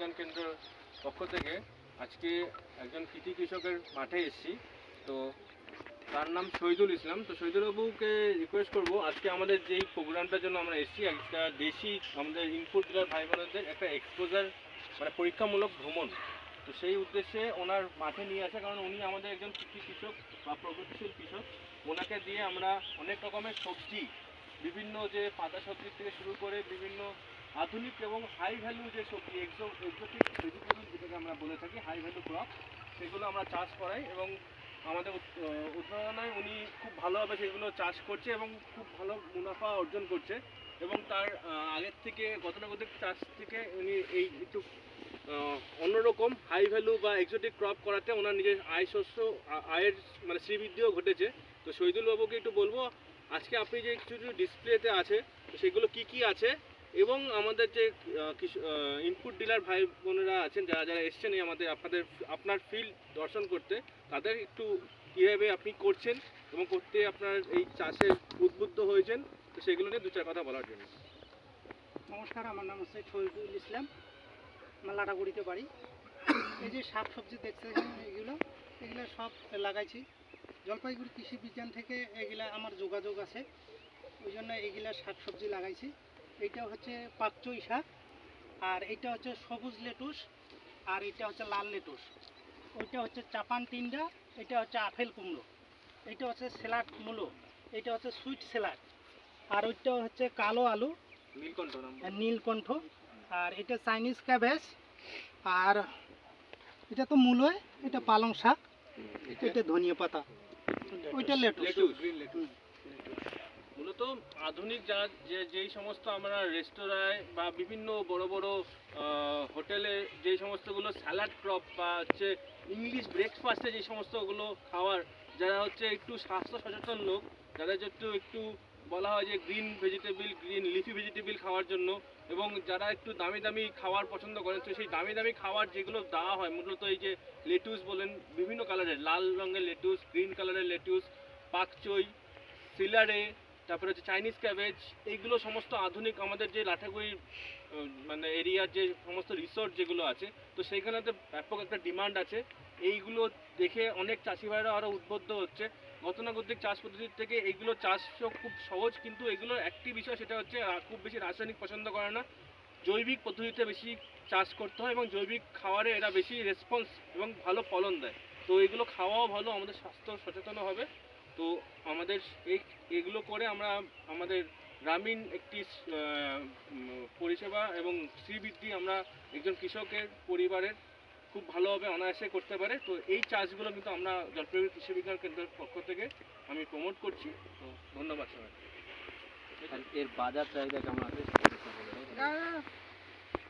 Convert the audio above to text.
কেন্দ্রের পক্ষ থেকে আজকে একজন কৃষি কৃষকের মাঠে এসেছি। তো তার নাম শহীদুল ইসলাম। তো শহীদুল বাবুকে রিকোয়েস্ট করব, আজকে আমাদের যেই প্রোগ্রামটার জন্য আমরা এসেছি, একটা দেশি আমাদের ইনপুট ডিলার ভাই বোনদের একটা এক্সপোজার মানে পরীক্ষামূলক ভ্রমণ। তো সেই উদ্দেশ্যে ওনার মাঠে নিয়ে আসা, কারণ উনি আমাদের একজন কৃষি কৃষক বা প্রগতিশীল কৃষক। ওনাকে দিয়ে আমরা অনেক রকমের সবজি, বিভিন্ন যে পাতা সবজির থেকে শুরু করে বিভিন্ন আধুনিক এবং হাই ভ্যালু যে সবজি এক্সোটিক ভেজিটেবল যেটাকে আমরা বলে থাকি হাই ভ্যালু ক্রপ সেগুলো আমরা চাষ করাই এবং আমাদের উৎ- উৎপাদনায় উনি খুব ভালোভাবে সেগুলো চাষ করছে এবং খুব ভালো মুনাফা অর্জন করছে এবং তার আগের থেকে গতানুগতিক চাষ থেকে উনি এই একটু অন্যরকম হাই ভ্যালু বা এক্সোটিক ক্রপ করাতে ওনার নিজের আয় শস্য আয়ের মানে শ্রীবৃদ্ধিও ঘটেছে। তো শহীদুল বাবুকে একটু বলব, আজকে আপনি যে কিছু কিছু ডিসপ্লেতে আছে সেগুলো কি কি আছে? এবং আমাদের যে ইনপুট ডিলার ভাই বোনেরা আছেন, যারা যারা এসছেন এই আমাদের, আপনাদের, আপনার ফিল্ড দর্শন করতে, তাদের একটু কীভাবে আপনি করছেন এবং করতে আপনার এই চাষে উদ্বুদ্ধ হয়েছেন, তো সেগুলো নিয়ে দু চার কথা বলার জন্য। নমস্কার, আমার নাম হচ্ছে শহীদুল ইসলাম। আমার লাটাগুড়িতে বাড়ি। এই যে শাক সবজি দেখতেছেন এগুলো এগুলো সব লাগাইছি। জলপাইগুড়ি কৃষি বিজ্ঞান থেকে এগুলা আমার যোগাযোগ আছে। ওই জন্য এগুলা শাক সবজি লাগাইছি। এইটা হচ্ছে পাকচই শাক আর এটা হচ্ছে সবুজ লেটুস আর এটা হচ্ছে লাল লেটুস। ওইটা হচ্ছে চাপান টিন্ডা এটা হচ্ছে আপেল কুমড়ো এটা হচ্ছে স্যালাড মূলো এটা হচ্ছে সুইট স্যালাড আর ওইটা হচ্ছে কালো আলু নীলকণ্ঠ আর নীলকণ্ঠ আর এটা চাইনিজ ক্যাবেজ আর এটা তো মূলয় এটা পালং শাক এটা ধনিয়া পাতা ওইটা লেটুস। মূলত আধুনিক যা, যে, যেই সমস্ত আমরা রেস্তোরাঁয় বা বিভিন্ন বড় বড় হোটেলে যেই সমস্তগুলো স্যালাড ক্রপ বা হচ্ছে ইংলিশ ব্রেকফাস্টে যে সমস্তগুলো খাওয়ার, যারা হচ্ছে একটু স্বাস্থ্য সচেতন লোক, যাদের একটু একটু বলা হয় যে green vegetable, green leafy vegetable খাওয়ার জন্য এবং যারা একটু দামি দামি খাবার পছন্দ করেন, তো সেই দামি দামি খাবার যেগুলো দেওয়া হয়, মূলত এই যে লেটুস বলেন, বিভিন্ন কালারের, লাল রঙের লেটুস, গ্রিন কালারের লেটুস পাকচই সিলারে তারপরে হচ্ছে চাইনিজ ক্যাবেজ এইগুলো সমস্ত আধুনিক আমাদের যে লাঠাগুড়ি মানে এরিয়ার যে সমস্ত রিসোর্ট যেগুলো আছে, তো সেইখানেতে ব্যাপক একটা ডিমান্ড আছে। এইগুলো দেখে অনেক চাষি ভাইরা আরও উদ্বুদ্ধ হচ্ছে। গতানুগতিক চাষ পদ্ধতির থেকে এইগুলো চাষও খুব সহজ, কিন্তু এগুলোর একটি বিষয় সেটা হচ্ছে খুব বেশি রাসায়নিক পছন্দ করে না। জৈবিক পদ্ধতিতে বেশি চাষ করতে হয় এবং জৈবিক খাবারে এরা বেশি রেসপন্স এবং ভালো ফলন দেয়। তো এগুলো খাওয়াও ভালো, আমাদের স্বাস্থ্য সচেতনও হবে। তো আমাদের এই এগুলো করে আমরা আমাদের গ্রামীণ একটি পরিষেবা এবং শ্রীবৃদ্ধি আমরা একজন কৃষকের পরিবারের খুব ভালোভাবে অনায়াসে করতে পারে। তো এই চাষগুলো কিন্তু আমরা জলপাইগুড়ি কৃষি বিজ্ঞান কেন্দ্রের পক্ষ থেকে আমি প্রমোট করছি। তো ধন্যবাদ সবাই এর বাজার চাহিদা কেমন আছে।